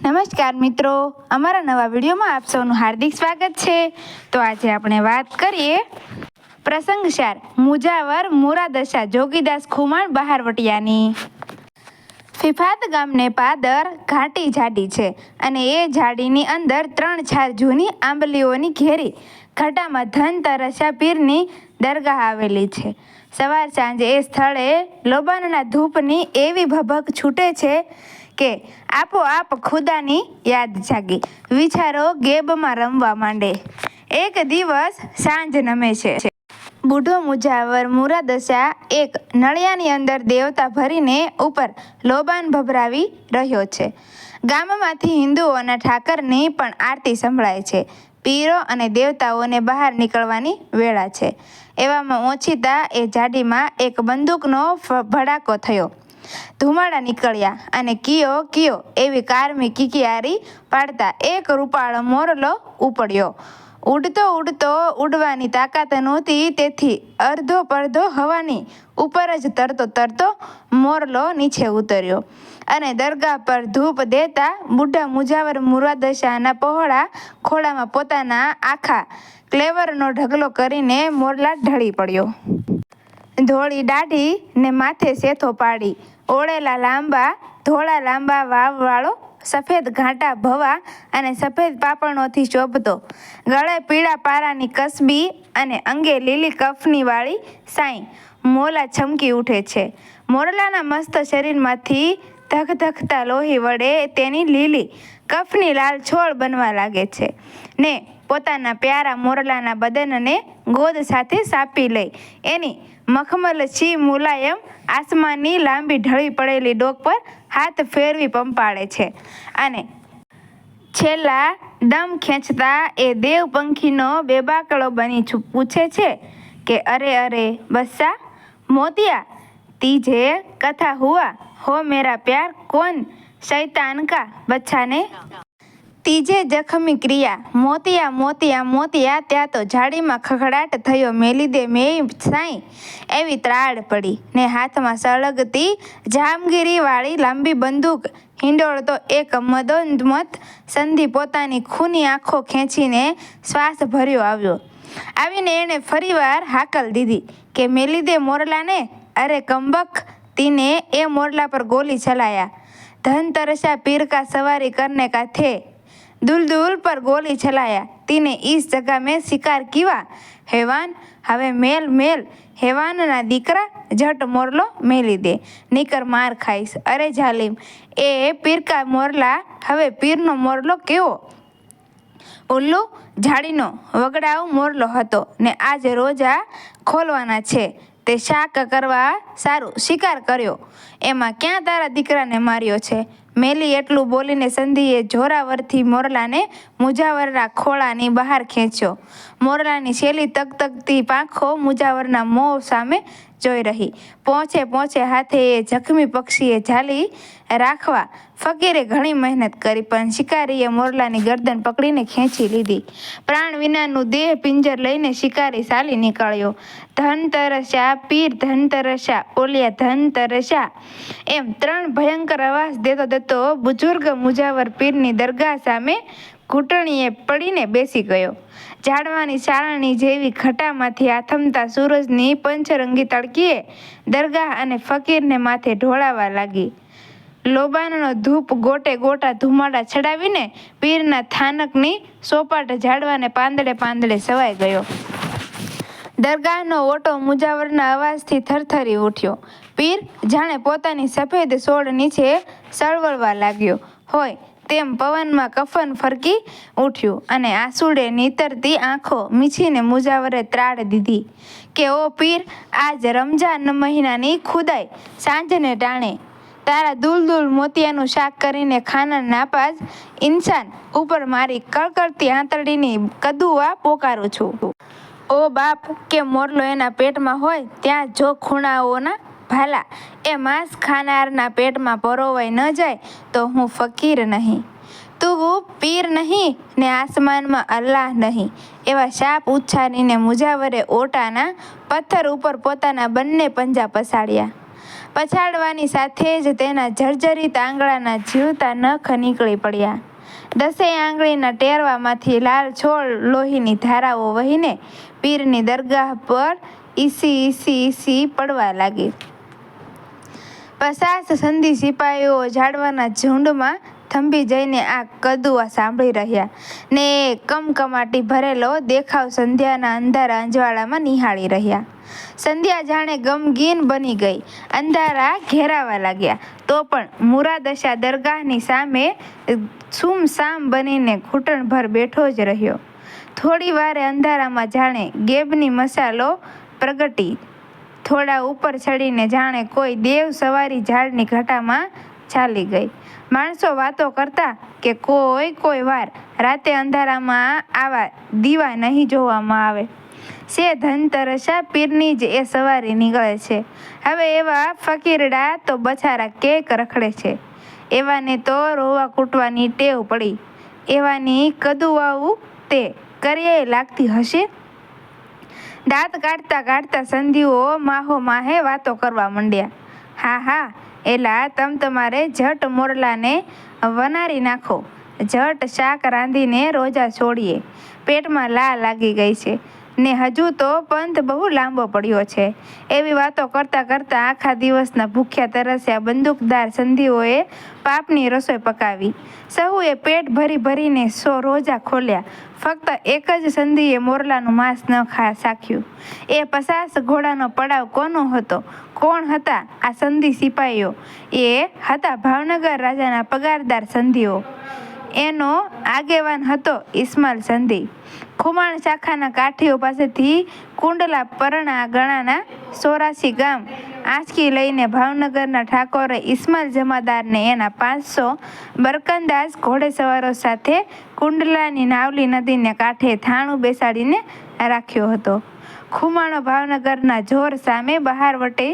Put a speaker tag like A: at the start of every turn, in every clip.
A: નમસ્કાર મિત્રો. અમારા નવા વિડીયોમાં આપ સૌનું હાર્દિક સ્વાગત છે. તો આજે આપણે વાત કરીએ પ્રસંગસાર મુજાવર મુરાદશા જોગીદાસ ખુમાણ બહારવટિયાની. ફિફાત ગામને પાદર ઘાટી જાડી છે અને એ ઝાડીની અંદર ત્રણ ચાર જૂની આંબલીઓની ઘેરી ઘાટામાં તરસ્યા પીરની દરગાહ આવેલી છે. સવાર સાંજે એ સ્થળે લોબાનના ધૂપની એવી ભભક છૂટે છે કે આપોઆપ ખુદાની યાદ જાગી. વિચારો ગેબમાં રમવા માંડે. એક દિવસ સાંજ નમે છે. બુઢો મુજાવર મુરાદશા એક નળિયાની અંદર દેવતા ભરીને ઉપર લોબાન ભભરાવી રહ્યો છે. ગામમાંથી હિન્દુઓના ઠાકરની પણ આરતી સંભળાય છે. પીરો અને દેવતાઓને બહાર નીકળવાની વેળા છે. એવામાં ઓછીતા એ જાડીમાં એક બંદૂકનો ભડાકો થયો. ધુમાડા નીકળ્યા અને કિયો કિયો, એવી કારમી કિકિયારી પાડતા એક રૂપાળો મોરલો ઉપડ્યો. ઉડતો ઉડતો ઉડવાની તાકાત નહોતી, તેથી અડધો પડધો હવાની ઉપર જ તરતો તરતો મોરલો નીચે ઉતર્યો અને દરગાહ પર ધૂપ દેતા બુઢા મુજાવર મુરાદશાના પહોળા ખોળામાં પોતાના આખા ક્લેવરનો ઢગલો કરીને મોરલા ઢળી પડ્યો. ધોળી દાઢી ને માથે સેથો પાડી. ઓળેલા લાંબા, ધોળા લાંબા વાવવાળો સફેદ ઘાટા ભવા અને સફેદ પાપણોથી શોભતો. ગળે પીળા પારાની કસબી અને અંગે લીલી કફની વાળી સાઈ મોલા છમકી ઉઠે છે. મોરલાના મસ્ત શરીરમાંથી ધગધગતા લોહી વડે તેની લીલી કફની લાલ છોડ બનવા લાગે છે ને પોતાના પ્યારા મોરલાના બદનને ગોદ સાથે સાપી લઈ એની મખમલ છી મુલાયમ, આસમાનની લાંબી ઢળી પડેલી ડોક પર હાથ ફેરવી પંપાળે છે. અને છેલ્લા દમ ખેંચતા એ દેવ પંખીનો બેબાકળો બની પૂછે છે કે, અરે અરે, બસ્સા, મોતિયા, તીજે કથા હુઆ? હો, મેરા પ્યાર, કોન શૈતાન કા બચ્ચાને? તીજે જખમી ક્રિયા, મોતિયા મોતિયા મોતિયા, ત્યાં તો જાડીમાં ખખડાટ થયો મેલીદે મેં સાઈ. એવી ત્રાડ પડી, ને હાથમાં સળગતી જામગીરીવાળી લાંબી બંદૂક હિંડોળતો એક મદોન્મત સંધિ પોતાની ખૂની આંખો ખેંચીને શ્વાસ ભર્યો આવ્યો. આવીને એણે ફરીવાર હાકલ દીધી કે, મેલી દે મોરલાને, અરે કંબક, તીને એ મોરલા પર ગોલી ચલાયા. ધન તરસા પીરકા સવારી કરને કા દુલદુલ પર ગોલી ચલાયા. તીને ઈસ જગા મેં શિકાર કીવા? હેવાન, હવે મેલ મેલ. હેવાનના દીકરા જટ મોરલો મેલી દે. નીકર માર ખાઈશ. અરે જાલિમ, એ પીરકા મોરલા, હવે પીરનો મોરલો કેવો? ઉલ્લુ ઝાડીનો વગડાવ મોરલો હતો ને આજે રોજા ખોલવાના છે. તે શાક કરવા સારું શિકાર કર્યો. એમાં ક્યાં તારા દીકરાને માર્યો છે? મેલી એટલું બોલીને સંધિએ જોરાવરથી મોરલાને મુજાવરના ખોળાની બહાર ખેંચ્યો. મોરલાની છેલ્લી તકતકતી પાંખો મુજાવરના મોં સામે જોઈ રહી. પહોંચે પહોંચે હાથે એ જખમી પક્ષીએ ઝાલી રાખવા ફકીરે ઘણી મહેનત કરી, પણ શિકારીએ મોરલાની ગરદન પકડીને ખેંચી લીધી. પ્રાણ વિનાનું દેહ પિંજર લઈને શિકારી ચાલી નીકળ્યો. ધન તરસ્યા પીર ધન તરસ્યા ઓલિયા ધન તરસ્યા એમ ત્રણ ભયંકર અવાજ દેતો દેતો બુજુર્ગ મુજાવર પીરની દરગાહ સામે ઘૂંટણીએ પડીને બેસી ગયો. ઝાડવાની સારણી જેવી ઘટામાંથી આથમતા સૂરજની પંચરંગી તડકીએ દરગાહ અને ફકીરને માથે ઢોળાવા લાગી. લોબાનનો ધૂપ ગોટે ગોટા ધુમાડા ચડાવીને પીરના થાનકની સોપાટ ઝાડવાને પાંદડે પાંદડે સવાઈ ગયો. દરગાહનો ઓટો મુજાવરના અવાજથી થરથરી ઉઠ્યો. પીર જાણે પોતાની સફેદ સોળ નીચે સળવળવા લાગ્યો. હોય તેમ પવનમાં કફન ફરકી ઉઠ્યું અને આંસુડે નીતરતી આંખો મીછીને મુજાવરે ત્રાડ દીધી કે, ઓ પીર, આજ રમજાન મહિનાની ખુદાઈ સાંજને ટાણે. તારા દૂલ દૂલ મોતિયાનું શાક કરીને ખાના નાપાસ ઇન્સાન ઉપર મારી કળકળતી આંતરડીની કદુઆ પોકારું છું. ઓ બાપ, કે મોરલો એના પેટમાં હોય, ત્યાં જો ખૂણાઓના ભાલા, એ માંસ ખાનારના પેટમાં પરોવાઈ ન જાય તો હું ફકીર નહીં. તું પીર નહીં ને આસમાનમાં અલ્લાહ નહીં. એવા શાપ ઉછારીને મુજાવરે ઓટાના પથ્થર ઉપર પોતાના બંને પંજા પસાડ્યા. પછાડવાની સાથે જ તેના જર્જરિત આંગળાના જીવતા નખ નીકળી પડ્યા. દસે આંગળીના ટેરવામાંથી લાલ છોડ લોહીની ધારાઓ વહીને પીરની દરગાહ પર ઈસી ઈસી ઈસી પડવા લાગી. પચાસ સંધિ સિપાહીઓ ઝાડવાના ઝુંડમાં થંભી જઈને આ કદુઆ સાંભળી રહ્યા ને કમકમાટી ભરેલો દેખાવ સંધ્યાના અંધારા અંજવાળામાં નિહાળી રહ્યા. સંધ્યા જાણે ગમગીન બની ગઈ. અંધારા ઘેરાવા લાગ્યા. તો પણ મુરાદશા દરગાહની સામે સુમસામ બનીને ઘૂંટણભર બેઠો જ રહ્યો. થોડી વારે અંધારામાં જાણે ગેબની મસાલો પ્રગટી થોડા ઉપર ચડીને જાણે કોઈ દેવ સવારી ઝાડની ઘટામાં ચાલી ગઈ. માણસો વાતો કરતા કે કોઈ કોઈ વાર રાતે અંધારામાં આવા દીવા નહીં જોવામાં આવે. સે ધનતરસા પીરની જ એ સવારી નીકળે છે. હવે એવા ફકીરડા તો બચારા કેક રખડે છે. એવાને તો રોવા કૂટવાની ટેવ પડી. એવાની કદુવાવું તે કર્યાએ લાગતી હશે? દાંત કાઢતા કાઢતા સંધિઓ માહો માહે વાતો કરવા માંડ્યા. હા હા, એલા, તમ તમારે જટ મોરલાને વનારી નાખો. જટ શાક રાંધીને રોજા છોડીએ. પેટમાં લા લાગી ગઈ છે. ને હજુ તો પંથ બહુ લાંબો પડ્યો છે. એવી વાતો કરતાં કરતાં આખા દિવસના ભૂખ્યા તરસ્યા બંદૂકદાર સંધિઓએ પાપની રસોઈ પકાવી. સહુએ પેટ ભરી ભરીને સો રોજા ખોલ્યા. ફક્ત એક જ સંધિએ મોરલાનું માંસ ન ખા સાખ્યું. એ પચાસ ઘોડાનો પડાવ કોનો હતો? કોણ હતા આ સંધિ સિપાહીઓ એ હતા ભાવનગર રાજાના પગારદાર સંધિઓ. એનો આગેવાન હતો ઇસ્માલ સંધિ. ખુમાણ શાખાના કાઠીઓ પાસેથી કુંડલા પરણા ગણાના સોરાસી ગામ આંચકી લઈને ભાવનગરના ઠાકોરે ઇસ્માલ જમાદારને એના પાંચસો બરકંદાજ ઘોડેસવારો સાથે કુંડલાની નાવલી નદીને કાંઠે થાણું બેસાડીને રાખ્યો હતો. ખુમાણો ભાવનગરના જોર સામે બહાર વટે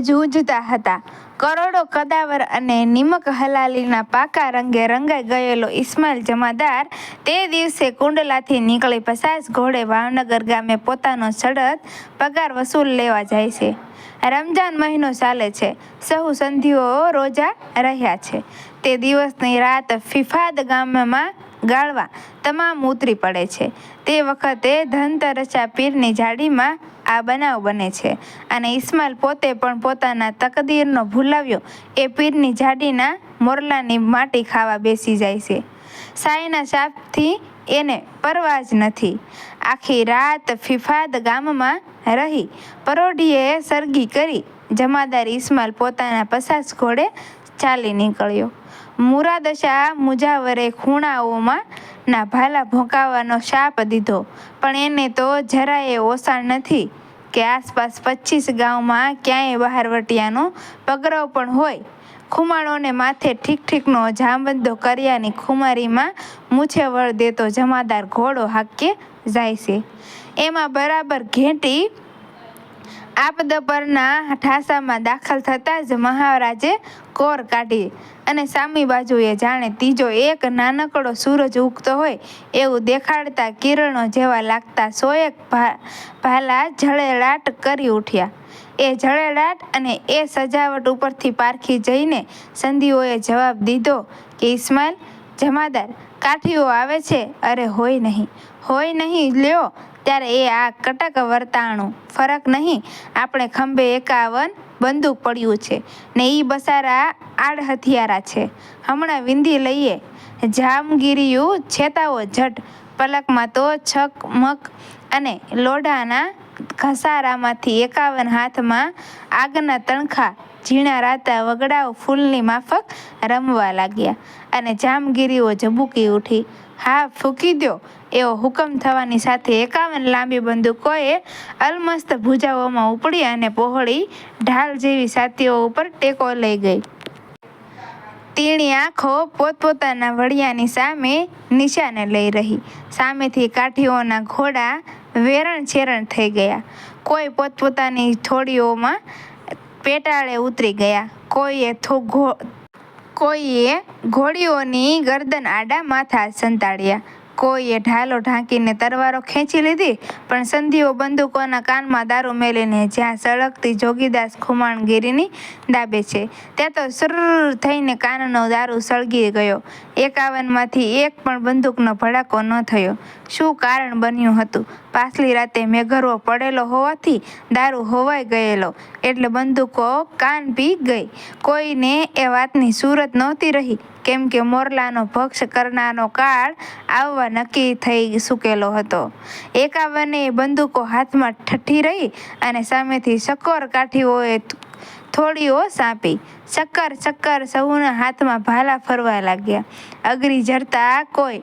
A: જૂજતા હતા. કરોડો કદાવર અને નિમક હલાલીના પાકા રંગે રંગાઈ ગયેલો ઇસ્માઇલ જમાદાર તે દિવસે કુંડલાથી નીકળી પચાસ ઘોડે ભાવનગર ગામે પોતાનો સડત પગાર વસૂલ લેવા જાય છે. રમજાન મહિનો ચાલે છે. સહુ સંધિઓ રોજા રહ્યા છે. તે દિવસની રાત ફિફાદ ગામમાં ગાળવા તમામ ઉતરી પડે છે. તે વખતે ધનતરસા પીરની જાડીમાં આ બનાવ બને છે. અને ઇસ્માઇલ પોતે પણ પોતાના તકદીરનો ભૂલાવ્યો. એ પીરની જાડીના મોરલાની માટી ખાવા બેસી જાય છે. સાયના શાપથી એને પરવા જ નથી. આખી રાત ફિફાદ ગામમાં રહી. પરોઢીએ સરગી કરી. જમાદાર ઇસ્માઇલ પોતાના પસાસ ઘોડે ચાલી નીકળ્યો. મુરાદશા મુજાવરે ખૂણાઓમાં ના ભાલા ભોંકાવાનો શાપ દીધો. પણ એને તો જરાય ઓસાણ નથી કે આસપાસ પચીસ ગામમાં ક્યાંય બહારવટિયાનો પગરવ પણ હોય. ખુમાણોને માથે ઠીક ઠીકનો જામબંધો કર્યાની ખુમારીમાં મૂછે વળ દેતો જમાદાર ઘોડો હાકે જાય છે. એમાં બરાબર ઘેંટી આપદ પરના ઠાસામાં દાખલ થતાં જ મહારાજે કોર કાઢી અને સામી બાજુએ જાણે ત્રીજો એક નાનકડો સૂરજ ઉગતો હોય એવું દેખાડતા કિરણો જેવા લાગતા સોએક ભાલા જળેલાટ કરી ઉઠ્યા. એ જળેલાટ અને એ સજાવટ ઉપરથી પારખી જઈને સંધિઓએ જવાબ દીધો કે ઇસ્માઇલ જમાદાર, કાઠીઓ આવે છે. અરે, હોય નહીં. હોય નહીં, લ્યો. ત્યારે એ આ કટક વર્તાણું. ફરક નહીં, આપણે ખંભે એકાવન બંદૂક પડ્યું છે ને એ બસારા આડ હથિયારા છે. હમણાં વિંધી લઈએ. જામગીરીયું છેતાઓ જટ, પલકમાં તો છક, મક અને લોઢાના ઘસારામાંથી એકાવન હાથમાં આગના તણખા ઝીણા રાતા વગડાઓ ફૂલની માફક રમવા લાગ્યા અને જામગીરીઓ ઝબૂકી ઉઠી. હા, ફૂકી દો એવો હુકમ થવાની સાથે એકાવન લાંબી બંદૂકોએ અલમસ્ત ભુજાઓમાં ઉપડી અને પહોળી ઢાલ જેવી છાતીઓ ઉપર ટેકો લઈ ગઈ. તીણી આંખો પોતપોતાના વડિયાની સામે નિશાને લઈ રહી. સામેથી કાઠીઓના ઘોડા વેરણ છેરણ થઈ ગયા. કોઈ પોતપોતાની થોડીઓમાં પેટાળે ઉતરી ગયા. કોઈએ કોઈએ ઘોડીઓની ગરદન આડા માથા સંતાડ્યા. કોઈએ ઢાલો ઢાંકીને તરવારો ખેંચી લીધી, પણ સંધિઓ બંદૂકોના કાનમાં દારૂ મેલીને જ્યાં સળગતી જોગીદાસ ખુમાણગીરીની દાબે છે. ત્યાં તો સુર થઈને કાનનો દારૂ સળગી ગયો. એકાવનમાંથી એક પણ બંદૂકનો ભડાકો ન થયો. શું કારણ બન્યું હતું? પાછલી રાતે મેઘરવો પડેલો હોવાથી દારૂ હોવાઈ ગયેલો, એટલે બંદૂકો કાન પી ગઈ. કોઈને એ વાતની સુરત નહોતી રહી. કેમ કે મોરલાનો ભક્ષ કરનારનો કાળ આવવા નક્કી થઈ ચૂકેલો હતો. એકાવને બંદૂકો હાથમાં ઠઠી રહી અને સામેથી શક્કર કાઠીઓએ થોડીઓ સાંપી. ચક્કર ચક્કર સૌના હાથમાં ભાલા ફરવા લાગ્યા. અગરી જરતા કોઈ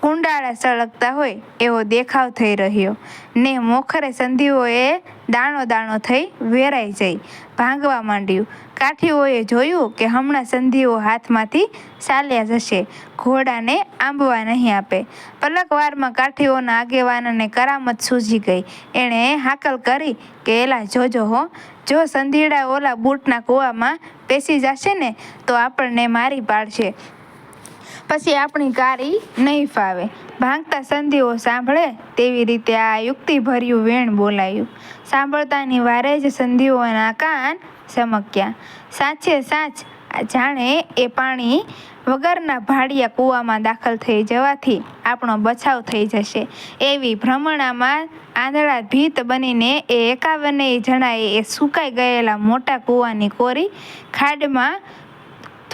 A: કુંડાળા સળગતા હોય એવો દેખાવ થઈ રહ્યો. ને મોખરે સંધિઓએ દાણો દાણો થઈ વેરાઈ જઈ ભાંગવા માંડ્યું. કાઠીઓએ જોયું કે હમણાં સંધિઓ હાથમાંથી ચાલ્યા જશે. ઘોડાને આંબવા નહીં આપે. પલકવારમાં કાઠીઓના આગેવાનને કરામત સૂઝી ગઈ. એણે હાકલ કરી કે, એલા, જોજો હો. જો સંધીડા ઓલા બૂટના કૂવામાં પેસી જશે ને તો આપણને મારી પાડશે. પછી આપણી કારી નહીં ફાવે. ભાંગતા સંધિઓ સાંભળે તેવી રીતે આ યુક્તિભર્યું વેણ બોલાયું. સાંભળતાની વારે જ સંધિઓના કાન ચમક્યા. સાચે સાચ જાણે એ પાણી વગરના ભાડિયા કૂવામાં દાખલ થઈ જવાથી આપણો બચાવ થઈ જશે. એવી ભ્રમણામાં આંધળા ભીત બનીને એ એકાવને જણાએ એ સુકાઈ ગયેલા મોટા કૂવાની કોરી ખાડમાં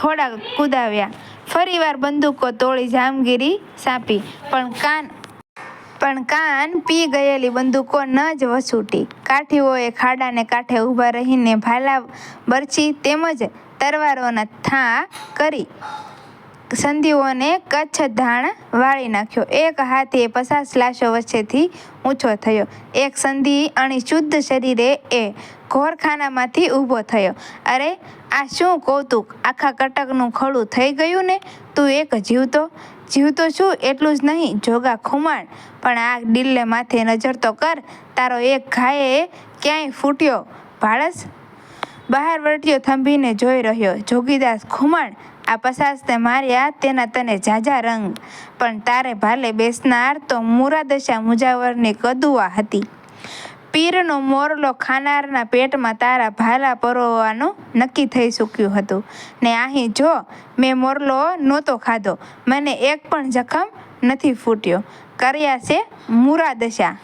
A: થોડા કૂદાવ્યા. ફરીવાર બંદૂકો તોડી જામગીરી સાપી. પણ કાન પણ કાન પી ગયેલી બંદૂકો ન જ વસૂટી. કાઠીઓએ ખાડાને કાંઠે ઊભા રહીને ભાલા બરછી તેમજ તરવારોના થા કરી. સંધિઓને કચ્છ ધાણ વાળી નાખ્યો. એક હાથી પચાસ લાશો વચ્ચેથી ઊંચો થયો. એક સંધિ અણી શુદ્ધ શરીરે એ ઘોરખાનામાંથી ઊભો થયો. અરે, આ શું કૌતુક? આખા કટકનું ખડું થઈ ગયું ને? તું એક જીવતો? જીવતો છું એટલું જ નહીં, જોગા ખુમાણ. પણ આ ડીલ્લે માથે નજર તો કર, તારો એક ઘાયે ક્યાંય ફૂટ્યો? ભાળસ? બહાર વર્ટ્યો થંભીને જોઈ રહ્યો જોગીદાસ ખુમાણ આ પસાસને માર્યા તેના તને ઝાઝા રંગ. પણ તારે ભાલે બેસનાર તો મુરાદશા મુજાવરની કદુઆ હતી. પીરનો મોરલો ખાનારના પેટમાં તારા ભાલા પરોવાનું નક્કી થઈ ચૂક્યું હતું. ને અહીં જો, મેં મોરલો નહોતો ખાધો. મને એક પણ જખમ નથી ફૂટ્યો. કર્યા છે મુરાદશા.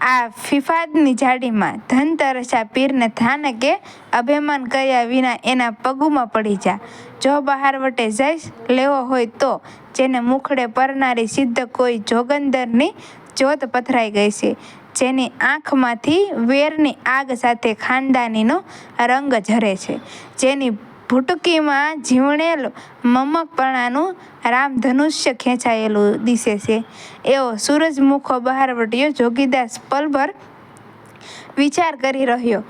A: આ ફિફાદની જાડીમાં ધનતરસા પીરને થાનકે અભિમાન કર્યા વિના એના પગુમાં પડી જા. જો બહાર વટે જઈશ, લેવો હોય તો જેને મુખડે પરનારી સિદ્ધ કોઈ જોગંદરની જોત પથરાઈ ગઈ છે, જેની આંખમાંથી વેરની આગ સાથે ખાનદાનીનો રંગ ઝરે છે, જેની ભૂટકીમાં જીવણેલ મમકપણાનું રામધનુષ્ય ખેંચાયેલું દિશે છે. એવો સૂરજમુખો બહાર વટ્યો જોગીદાસ પલભર વિચાર કરી રહ્યો.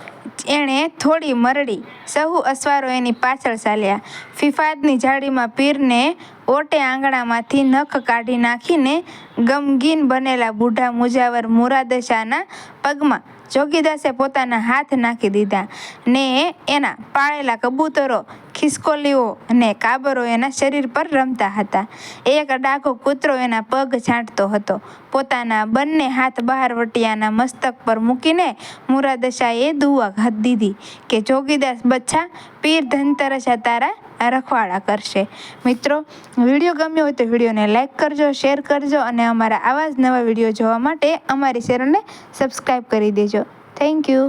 A: એણે થોડી મરડી, સહુ અસવારો એની પાછળ ચાલ્યા. ફિફાદની જાળીમાં પીરને ઓટે આંગણામાંથી નખ કાઢી નાખીને ગમગીન બનેલા બુઢા મુજાવર મુરાદશાના પગમાં જોગીદાસે પોતાના હાથ નાખી દીધા ને એના પાળેલા કબૂતરો ખિસકોલીઓ અને કાબરો એના શરીર પર રમતા હતા. એક ડાઘો કૂતરો એના પગ છાંટતો હતો. પોતાના બંને હાથ બહાર વટિયાના મસ્તક પર મૂકીને મુરાદશાએ દુઆ દીધી કે, જોગીદાસ બચ્છા, પીર ધનતરસા તારા રખવાડા કરશે. મિત્રો, વીડિયો ગમ્યો હોય તો વિડીયોને લાઈક કરજો, શેર કરજો અને અમારા આવા જ નવા વીડિયો જોવા માટે અમારી ચેનલને સબસ્ક્રાઈબ કરી દેજો. Thank you.